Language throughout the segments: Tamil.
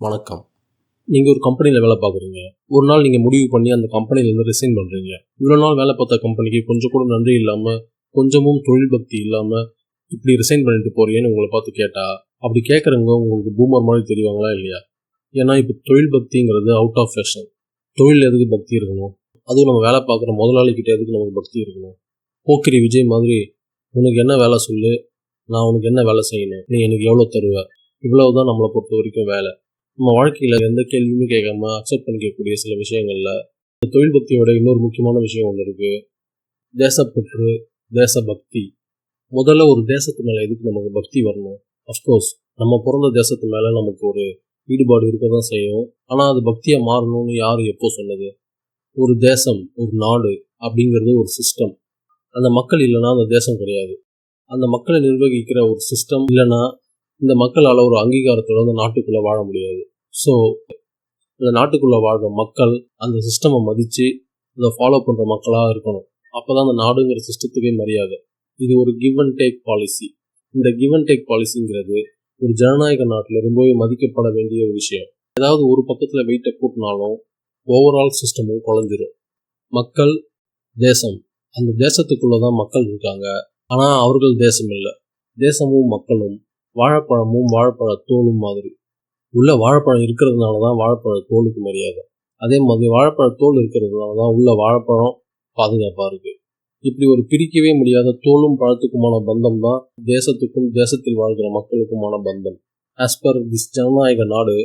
வணக்கம். நீங்கள் ஒரு கம்பெனியில் வேலை பார்க்குறீங்க. ஒரு நாள் நீங்கள் முடிவு பண்ணி அந்த கம்பெனிலேருந்து ரிசைன் பண்ணுறீங்க இவ்வளோ நாள் வேலை பார்த்த கம்பெனிக்கு கொஞ்சம் கூட நன்றி இல்லாமல் கொஞ்சமும் தொழில் பக்தி இல்லாமல் இப்படி ரிசைன் பண்ணிட்டு போறீங்கன்னு உங்களை பார்த்து கேட்டா அப்படி கேட்குறவங்க உங்களுக்கு பூமர் மாதிரி தெரிவாங்களா இல்லையா? ஏன்னா இப்போ தொழில் பக்திங்கிறது அவுட் ஆஃப் ஃபேஷன் தொழில் எதுக்கு பக்தி இருக்கணும்? அதுவும் நம்ம வேலை பார்க்குற முதலாளிக்கிட்ட எதுக்கு நமக்கு பக்தி இருக்கணும்? போக்கிரி விஜய் மாதிரி உனக்கு என்ன வேலை சொல்லு? நான் உனக்கு என்ன வேலை செய்யணும்? நீ எனக்கு எவ்வளோ தருவ? இவ்வளவு தான் நம்மளை பொறுத்த வரைக்கும் வேலை. நம்ம வாழ்க்கையில் எந்த கேள்வியுமே கேட்காம அக்செப்ட் பண்ணிக்கக்கூடிய சில விஷயங்களில் இந்த தொழில் பக்தியோட இன்னொரு முக்கியமான விஷயம் ஒன்று இருக்குது தேசப்பற்று தேசபக்தி. முதல்ல ஒரு தேசத்து மேலே எதுக்கு நமக்கு பக்தி வரணும்? அஃப்கோர்ஸ் நம்ம பிறந்த தேசத்து மேலே நமக்கு ஒரு ஈடுபாடு இருக்க தான் செய்யும். ஆனால் அது பக்தியாக மாறணும்னு யார் எப்போ சொன்னது? ஒரு தேசம் ஒரு நாடு அப்படிங்கிறது ஒரு சிஸ்டம் அந்த மக்கள் இல்லைன்னா அந்த தேசம் கிடையாது. அந்த மக்களை நிர்வகிக்கிற ஒரு சிஸ்டம் இல்லைன்னா இந்த மக்களால் ஒரு அங்கீகாரத்தோட அந்த நாட்டுக்குள்ளே வாழ முடியாது. ஸோ அந்த நாட்டுக்குள்ளே வாழ்கிற மக்கள் அந்த சிஸ்டமை மதித்து அதை ஃபாலோ பண்ணுற மக்களாக இருக்கணும். அப்போ தான் அந்த நாடுங்கிற சிஸ்டத்துக்கே மரியாதை. இது ஒரு கிவ் அண்ட் டேக் பாலிசி இந்த கிவ் அண்ட் டேக் பாலிசிங்கிறது ஒரு ஜனநாயக நாட்டில் ரொம்பவே மதிக்கப்பட வேண்டிய ஒரு விஷயம். ஏதாவது ஒரு பக்கத்தில் வெயிட்டை கூட்டினாலும் ஓவரால் சிஸ்டமும் குறைஞ்சிரும் மக்கள் தேசம். அந்த தேசத்துக்குள்ளே தான் மக்கள் இருக்காங்க. ஆனால் அவர்கள் தேசம் இல்லை. தேசமும் மக்களும் வாழைப்பழமும் வாழைப்பழ தோலும் மாதிரி. உள்ள வாழைப்பழம் இருக்கிறதுனால தான் வாழைப்பழ தோலுக்கு மரியாதை. அதே மாதிரி வாழைப்பழ தோல் இருக்கிறதுனால தான் உள்ள வாழைப்பழம் பாதுகாப்பாக இருக்குது இப்படி ஒரு பிரிக்கவே முடியாத தோலும் பழத்துக்குமான பந்தம் தான் தேசத்துக்கும் தேசத்தில் வாழ்கிற மக்களுக்குமான பந்தம். ஆஸ் பர் திஸ் ஜனநாயக நாடு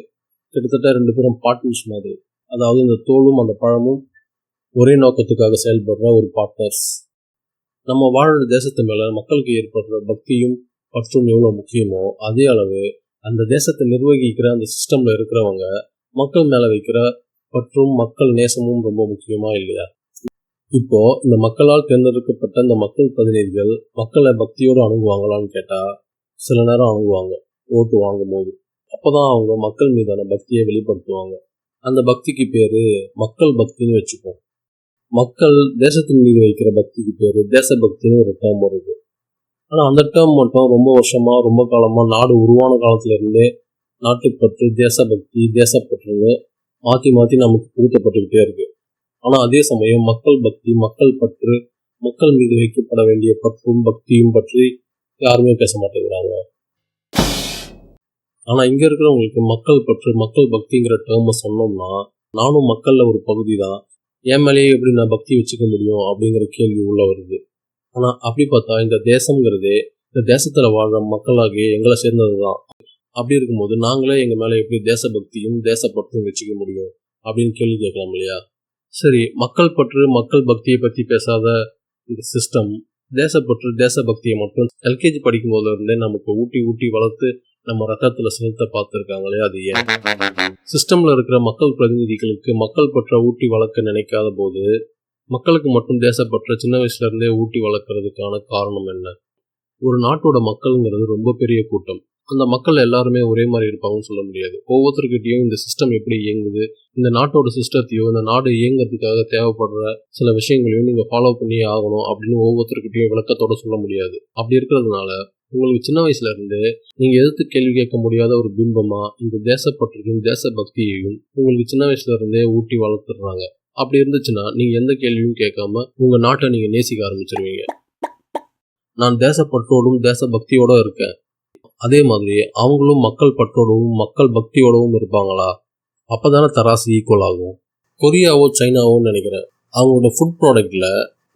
கிட்டத்தட்ட ரெண்டு பேரும் பார்ட்னர்ஸ் மாதிரி. அதாவது இந்த தோலும் அந்த பழமும் ஒரே நோக்கத்துக்காக செயல்படுற ஒரு பார்ட்னர்ஸ் நம்ம வாழ்கிற தேசத்து மேலே மக்களுக்கு ஏற்படுற பக்தியும் பற்றும் எவ்வளோ முக்கியமோ அதே அளவு அந்த தேசத்தை நிர்வகிக்கிற அந்த சிஸ்டமில் இருக்கிறவங்க மக்கள் மேலே வைக்கிற பற்றும் மக்கள் நேசமும் ரொம்ப முக்கியமா இல்லையா? இப்போ இந்த மக்களால் தேர்ந்தெடுக்கப்பட்ட இந்த மக்கள் பிரதிநிதிகள் மக்களை பக்தியோடு அணுகுவாங்களான்னு கேட்டால் சில நேரம் அணுகுவாங்க ஓட்டு வாங்கும் போது அப்போதான் அவங்க மக்கள் மீதான பக்தியை வெளிப்படுத்துவாங்க. அந்த பக்திக்கு பேர் மக்கள் பக்தின்னு வச்சுப்போம். மக்கள் தேசத்தின் மீது வைக்கிற பக்திக்கு பேர் தேசபக்தின்னு ஒரு டேம் வருது. ஆனால் அந்த டேர்ம் மட்டும் ரொம்ப வருஷமா ரொம்ப காலமாக நாடு உருவான காலத்திலிருந்தே நாட்டுப்பற்று தேசபக்தி தேசப்பற்றுன்னு மாற்றி மாற்றி நமக்கு புகுத்தப்பட்டுக்கிட்டே இருக்கு. ஆனால் அதே சமயம் மக்கள் பக்தி மக்கள் பற்று மக்கள் மீது வைக்கப்பட வேண்டிய பற்றும் பக்தியும் பற்றி யாருமே பேச மாட்டேங்கிறாங்க. ஆனால் இங்கே இருக்கிறவங்களுக்கு மக்கள் பற்று மக்கள் பக்திங்கிற டேர்மை சொன்னோம்னா நானும் மக்களில் ஒரு பகுதி தான் என் மேலேயே எப்படி நான் பக்தி வச்சுக்க முடியும் அப்படிங்கிற கேள்வி உள்ள வருது. ஆனா அப்படி பார்த்தா இந்த தேசம்ங்கிறதே இந்த தேசத்துல வாழ்ற மக்களாகிய எங்களை சேர்ந்தது தான் அப்படி இருக்கும்போது நாங்களே எங்க மேல எப்படி தேசபக்தியும் தேசப்பற்றும் வச்சுக்க முடியும்? அப்படின்னு கேள்வி கேட்கலாம் இல்லையா? சரி மக்கள் பற்று மக்கள் பக்தியை பத்தி பேசாத இந்த சிஸ்டம் தேசப்பற்று தேசபக்தியை மட்டும் எல்கேஜி படிக்கும் போதுல இருந்தே நமக்கு ஊட்டி ஊட்டி வளர்த்து நம்ம ரத்தத்துல செலுத்த பார்த்துருக்காங்களே அது ஏன்? சிஸ்டம்ல இருக்கிற மக்கள் பிரதிநிதிகளுக்கு மக்கள் பற்ற ஊட்டி வளர்க்க நினைக்காத போது மக்களுக்கு மட்டும் தேசப்பற்ற சின்ன வயசுல இருந்தே ஊட்டி வளர்க்கறதுக்கான காரணம் என்ன? ஒரு நாட்டோட மக்கள்ங்கிறது ரொம்ப பெரிய கூட்டம். அந்த மக்கள் எல்லாருமே ஒரே மாதிரி இருப்பாங்கன்னு சொல்ல முடியாது. ஒவ்வொருத்தருக்கிட்டையும் இந்த சிஸ்டம் எப்படி இயங்குது இந்த நாட்டோட சிஸ்டத்தையோ இந்த நாடு இயங்குறதுக்காக தேவைப்படுற சில விஷயங்களையும் நீங்க ஃபாலோ பண்ணியே ஆகணும் அப்படின்னு ஒவ்வொருத்தருக்கிட்டையும் விளக்கத்தோட சொல்ல முடியாது. அப்படி இருக்கிறதுனால உங்களுக்கு சின்ன வயசுல இருந்து நீங்க எதிர்த்து கேள்வி கேட்க முடியாத ஒரு பிம்பமா இந்த தேசப்பற்றையும் தேசபக்தியையும் உங்களுக்கு சின்ன வயசுல இருந்தே ஊட்டி வளர்த்துடுறாங்க. அப்படி இருந்துச்சுன்னா நீங்கள் எந்த கேள்வியும் கேட்காம உங்கள் நாட்டை நீங்கள் நேசிக்க ஆரம்பிச்சிருவீங்க. நான் தேசப்பற்றோடும் தேசபக்தியோட இருக்கேன். அதே மாதிரி அவங்களும் மக்கள் பற்றோடவும் மக்கள் பக்தியோடவும் இருப்பாங்களா? அப்பதானே தராசு ஈக்குவல் ஆகும். கொரியாவோ சைனாவோ நினைக்கிறேன். அவங்களோட ஃபுட் ப்ராடக்டில்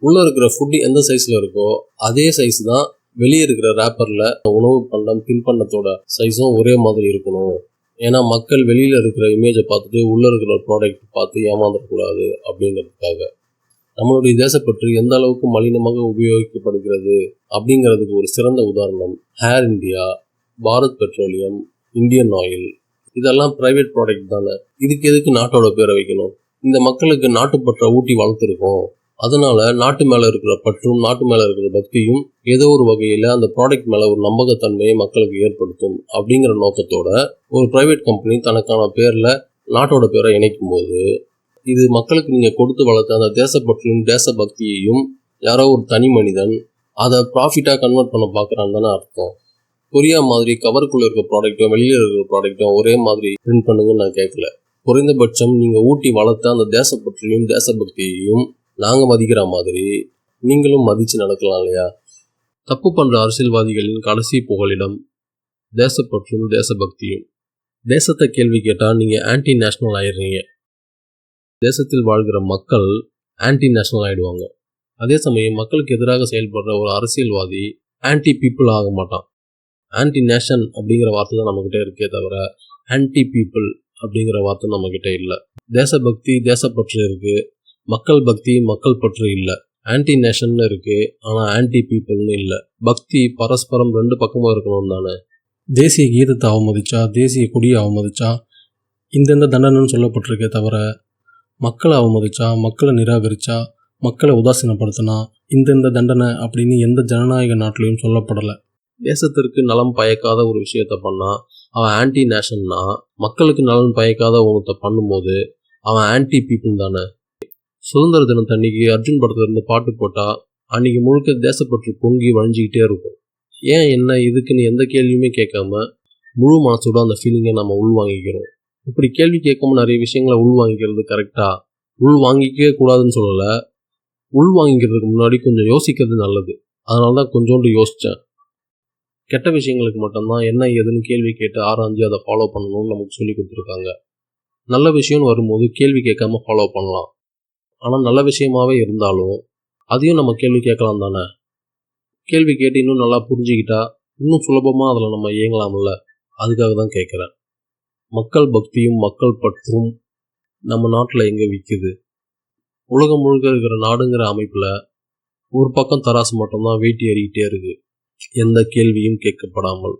உள்ளே இருக்கிற ஃபுட் எந்த சைஸில் இருக்கோ அதே சைஸ் தான் வெளியே இருக்கிற ரேப்பரில் உணவு பண்டம் தின்பண்டத்தோட சைஸும் ஒரே மாதிரி இருக்கணும். ஏன்னா மக்கள் வெளியில் இருக்கிற இமேஜை பார்த்துட்டு உள்ளே இருக்கிற ப்ராடக்ட் பார்த்து ஏமாந்துடக்கூடாது அப்படிங்கிறதுக்காக. நம்மளுடைய தேசப்பற்று எந்த அளவுக்கு மலினமாக உபயோகிக்கப்படுகிறது அப்படிங்கிறதுக்கு ஒரு சிறந்த உதாரணம் air India Bharat petroleum Indian oil இதெல்லாம் ப்ரைவேட் ப்ராடக்ட் தானே. இதுக்கு எதுக்கு நாட்டோட பேரை வைக்கணும்? இந்த மக்களுக்கு நாட்டுப்பற்ற ஊட்டி வளர்த்துருக்கோம். அதனால் நாட்டு மேலே இருக்கிற பற்றும் நாட்டு மேலே இருக்கிற பக்தியும் ஏதோ ஒரு வகையில் அந்த ப்ராடக்ட் மேலே ஒரு நம்பகத்தன்மையை மக்களுக்கு ஏற்படுத்தும் அப்படிங்கிற நோக்கத்தோட ஒரு ப்ரைவேட் கம்பெனி தனக்கான பேரில் நாட்டோட பேரை இணைக்கும் போது இது மக்களுக்கு நீங்கள் கொடுத்து வளர்த்த அந்த தேசப்பற்றையும் தேசபக்தியையும் யாரோ ஒரு தனி மனிதன் அதை ப்ராஃபிட்டாக கன்வெர்ட் பண்ண பார்க்கறான்னு தானே அர்த்தம். கொரியா மாதிரி கவருக்குள்ளே இருக்கிற ப்ராடக்ட்டும் வெளியில் இருக்கிற ப்ராடக்ட்டும் ஒரே மாதிரி பிரிண்ட் பண்ணுங்கன்னு நான் கேட்கல. குறைந்தபட்சம் நீங்கள் ஊட்டி வளர்த்த அந்த தேசப்பற்றையும் தேசபக்தியையும் நாங்கள் மதிக்கிற மாதிரி நீங்களும் மதித்து நடக்கலாம் இல்லையா? தப்பு பண்ணுற அரசியல்வாதிகளின் கடைசி புகலிடம் தேசப்பற்றும் தேசபக்தியும். தேசத்தை கேள்வி கேட்டால் நீங்கள் ஆன்டி நேஷனல் ஆயிடுறீங்க. தேசத்தில் வாழ்கிற மக்கள் ஆன்டி நேஷனல் ஆகிடுவாங்க அதே சமயம் மக்களுக்கு எதிராக செயல்படுற ஒரு அரசியல்வாதி ஆன்டி பீப்புள் ஆக மாட்டான். ஆன்டி நேஷன் அப்படிங்கிற வார்த்தை தான் நம்மக்கிட்ட இருக்கே தவிர ஆன்டி பீப்புள் அப்படிங்கிற வார்த்தை நம்மக்கிட்ட இல்லை. தேசபக்தி தேசப்பற்று இருக்குது மக்கள் பக்தி மக்கள் பற்று இல்லை. ஆன்டி நேஷன்னு இருக்கு ஆனால் ஆன்டி பீப்புள்னு இல்லை. பக்தி பரஸ்பரம் ரெண்டு பக்கமும் இருக்கணும் தானே. தேசிய கீதத்தை அவமதிச்சா தேசிய கொடியை அவமதிச்சா இந்தெந்த தண்டனைன்னு சொல்லப்பட்டிருக்கே தவிர மக்களை அவமதிச்சா மக்களை நிராகரித்தா மக்களை உதாசீனப்படுத்தினா இந்தந்த தண்டனை அப்படின்னு எந்த ஜனநாயக நாட்டிலையும் சொல்லப்படலை. தேசத்திற்கு நலம் பயக்காத ஒரு விஷயத்த பண்ணால் அவன் ஆன்டி நேஷன்னா மக்களுக்கு நலன் பயக்காத ஒன்றத்தை பண்ணும்போது அவன் ஆன்டி பீப்புள் தானே. சுதந்திர தினத்தன்னைக்கு அர்ஜுன் படத்துல இருந்து பாட்டு போட்டா அன்னைக்கு முழுக்க தேசப்பற்று பொங்கி வழிஞ்சிக்கிட்டே இருக்கும். ஏன் என்ன இதுக்குன்னு எந்த கேள்வியுமே கேட்காம முழு மனசோட அந்த ஃபீலிங்கை நம்ம உள்வாங்கிக்கிறோம். இப்படி கேள்வி கேட்காம நிறைய விஷயங்களை உள்வாங்கிக்கிறது கரெக்டா உள் வாங்கிக்கவே கூடாதுன்னு சொல்லலை. உள் வாங்கிக்கிறதுக்கு முன்னாடி கொஞ்சம் யோசிக்கிறது நல்லது. அதனால தான் கொஞ்சோண்டு யோசித்தேன் கெட்ட விஷயங்களுக்கு மட்டும்தான் என்ன ஏதுன்னு கேள்வி கேட்டு ஆராய்ஞ்சு அதை ஃபாலோ பண்ணணும்னு நமக்கு சொல்லி கொடுத்துருக்காங்க. நல்ல விஷயம்னு வரும்போது கேள்வி கேட்காம ஃபாலோ பண்ணலாம். ஆனால் நல்ல விஷயமாவே இருந்தாலும் அதையும் நம்ம கேள்வி கேட்கலாம் தானே? கேள்வி கேட்டு இன்னும் நல்லா புரிஞ்சுக்கிட்டா இன்னும் சுலபமாக அதில் நம்ம இயங்கலாம்ல? அதுக்காக தான் கேட்குறேன். மக்கள் பக்தியும் மக்கள் பற்றும் நம்ம நாட்டில் எங்கே விற்கிது உலகம் முழுக்க இருக்கிற நாடுங்கிற அமைப்பில் ஒரு பக்கம் தராசு மட்டும்தான் வேட்டி ஏறிக்கிட்டே இருக்குது எந்த கேள்வியும் கேட்கப்படாமல்.